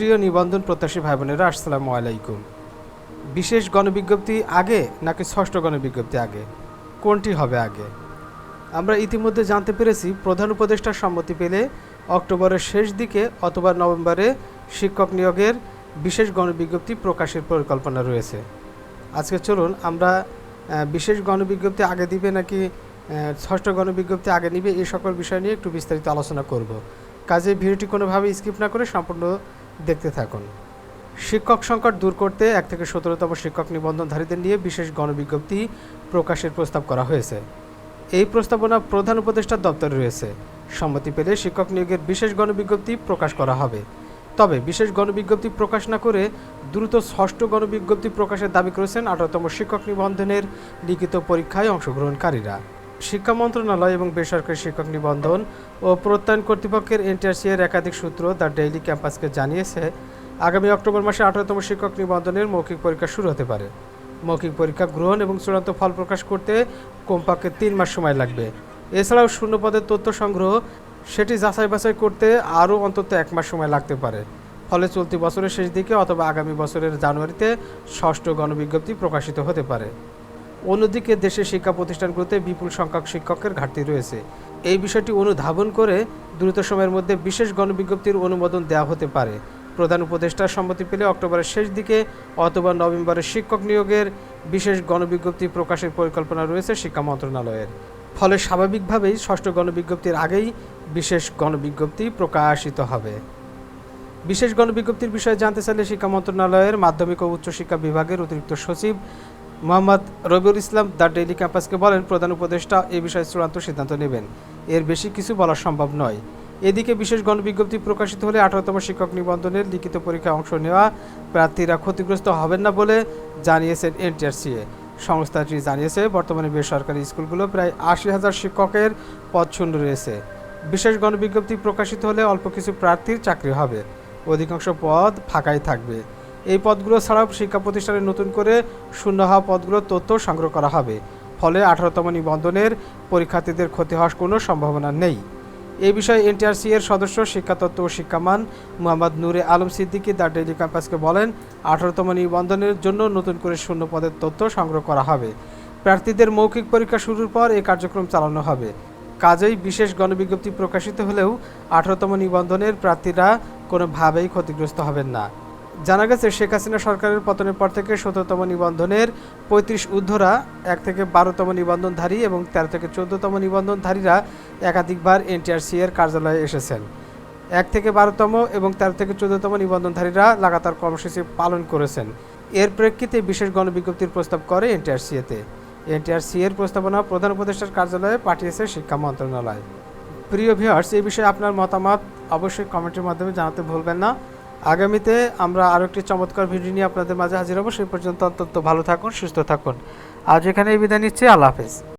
প্রিয় নিবন্ধন প্রত্যাশী ভাই বোনেরা আসসালামু আলাইকুম। বিশেষ গণবিজ্ঞপ্তি আগে নাকি ষষ্ঠ গণবিজ্ঞপ্তি আগে? কোনটি হবে আগে? আমরা ইতিমধ্যে জানতে পেরেছি, প্রধান উপদেষ্টার সম্মতি পেলে অক্টোবরের শেষ দিকে অথবা নভেম্বরে শিক্ষক নিয়োগের বিশেষ গণবিজ্ঞপ্তি প্রকাশের পরিকল্পনা রয়েছে। আজকে চলুন আমরা বিশেষ গণবিজ্ঞপ্তি আগে দিবে নাকি ষষ্ঠ গণবিজ্ঞপ্তি আগে নিবে এই সকল বিষয় নিয়ে একটু বিস্তারিত আলোচনা করব। কাজে ভিডিওটি কোনোভাবে স্কিপ না করে সম্পূর্ণ দেখতে থাকুন। শিক্ষক সংকট দূর করতে এক থেকে সতেরোতম শিক্ষক নিবন্ধনধারীদের নিয়ে বিশেষ গণবিজ্ঞপ্তি প্রকাশের প্রস্তাব করা হয়েছে। এই প্রস্তাবনা প্রধান উপদেষ্টার দপ্তরে রয়েছে। সম্মতি পেলে শিক্ষক নিয়োগের বিশেষ গণবিজ্ঞপ্তি প্রকাশ করা হবে। তবে বিশেষ গণবিজ্ঞপ্তি প্রকাশ না করে দ্রুত ষষ্ঠ গণবিজ্ঞপ্তি প্রকাশের দাবি করেছেন আঠারোতম শিক্ষক নিবন্ধনের লিখিত পরীক্ষায় অংশগ্রহণকারীরা। শিক্ষা মন্ত্রণালয় এবং বেসরকারি শিক্ষক নিবন্ধন ও প্রত্যয়ন কর্তৃপক্ষের এনটিআরসি এর একাধিক সূত্র দ্য ডেইলি ক্যাম্পাসকে জানিয়েছে, আগামী অক্টোবর মাসে আঠারোতম শিক্ষক নিবন্ধনের মৌখিক পরীক্ষা শুরু হতে পারে। মৌখিক পরীক্ষা গ্রহণ এবং চূড়ান্ত ফল প্রকাশ করতে কমপক্ষে তিন মাস সময় লাগবে। এছাড়াও শূন্য পদের তথ্য সংগ্রহ, সেটি যাচাই বাছাই করতে আরও অন্তত এক মাস সময় লাগতে পারে। ফলে চলতি বছরের শেষ দিকে অথবা আগামী বছরের জানুয়ারিতে ষষ্ঠ গণবিজ্ঞপ্তি প্রকাশিত হতে পারে। অন্যদিকে দেশের শিক্ষা প্রতিষ্ঠানগুলোতে বিপুল সংখ্যক শিক্ষকের ঘাটতি রয়েছে। এই বিষয়টি অনুধাবন করে দ্রুত সময়ের মধ্যে বিশেষ গণবিজ্ঞপ্তির অনুমোদন দেওয়া হতে পারে। প্রধান উপদেষ্টার সম্মতি পেলে অক্টোবরের শেষ দিকে অথবা নভেম্বরের শিক্ষক নিয়োগের বিশেষ গণবিজ্ঞপ্তি প্রকাশের পরিকল্পনা রয়েছে শিক্ষা মন্ত্রণালয়ের। ফলে স্বাভাবিকভাবেই ষষ্ঠ গণবিজ্ঞপ্তির আগেই বিশেষ গণবিজ্ঞপ্তি প্রকাশিত হবে। বিশেষ গণবিজ্ঞপ্তির বিষয়ে জানতে চাইলে শিক্ষা মন্ত্রণালয়ের মাধ্যমিক ও উচ্চশিক্ষা বিভাগের অতিরিক্ত সচিব মোহাম্মদ রবিউল ইসলাম দ্য ডেইলি ক্যাম্পাসকে বলেন, প্রধান উপদেষ্টা এ বিষয়ে চূড়ান্ত সিদ্ধান্ত নেবেন। এর বেশি কিছু বলা সম্ভব নয়। এদিকে বিশেষ গণবিজ্ঞপ্তি প্রকাশিত হলে আঠারোতম শিক্ষক নিবন্ধনের লিখিত পরীক্ষায় অংশ নেওয়া প্রার্থীরা ক্ষতিগ্রস্ত হবেন না বলে জানিয়েছেন এনটিআরসিএ সংস্থাটি জানিয়েছে, বর্তমানে বেসরকারি স্কুলগুলো প্রায় আশি হাজার শিক্ষকের পদ শূন্য রয়েছে। বিশেষ গণবিজ্ঞপ্তি প্রকাশিত হলে অল্প কিছু প্রার্থীর চাকরি হবে। অধিকাংশ পদ ফাঁকাই থাকবে। এই পদগুলো ছাড়াও শিক্ষা প্রতিষ্ঠানে নতুন করে শূন্য হওয়া পদগুলোর তথ্য সংগ্রহ করা হবে। ফলে আঠারোতম নিবন্ধনের পরীক্ষার্থীদের ক্ষতি হওয়ার কোনো সম্ভাবনা নেই। এই বিষয়ে এনটিআরসি এর সদস্য শিক্ষাতত্ত্ব ও শিক্ষামান মোহাম্মদ নূরে আলম সিদ্দিকী দ্য ডেইলি ক্যাম্পাসকে বলেন, আঠারোতম নিবন্ধনের জন্য নতুন করে শূন্য পদের তথ্য সংগ্রহ করা হবে। প্রার্থীদের মৌখিক পরীক্ষা শুরুর পর এই কার্যক্রম চালানো হবে। কাজেই বিশেষ গণবিজ্ঞপ্তি প্রকাশিত হলেও আঠারোতম নিবন্ধনের প্রার্থীরা কোনোভাবেই ক্ষতিগ্রস্ত হবেন না। জানা গেছে, শেখ হাসিনা সরকারের পতনের পর থেকে সতেরোতম নিবন্ধনের পঁয়ত্রিশ ঊর্ধ্বরা এক থেকে বারোতম নিবন্ধনধারী এবং তেরো থেকে চোদ্দতম নিবন্ধনধারীরা একাধিকবার এনটিআরসি এর কার্যালয়ে এসেছেন। এক থেকে বারোতম এবং তেরো থেকে চোদ্দতম নিবন্ধনধারীরা লাগাতার কর্মসূচি পালন করেছেন। এর প্রেক্ষিতে বিশেষ গণবিজ্ঞপ্তির প্রস্তাব করে এনটিআরসিএতে এনটিআরসি এর প্রস্তাবনা প্রধান উপদেষ্টার কার্যালয়ে পাঠিয়েছে শিক্ষা মন্ত্রণালয়। প্রিয় ভিউয়ার্স এই বিষয়ে আপনার মতামত অবশ্যই কমেন্টের মাধ্যমে জানাতে ভুলবেন না। আগামীতে আমরা আরও একটি চমৎকার ভিডিও নিয়ে আপনাদের মাঝে হাজির হব। সেই পর্যন্ত অত্যন্ত ভালো থাকুন, সুস্থ থাকুন। আজ এখানে বিদায় নিচ্ছি, আল্লাহ হাফেজ।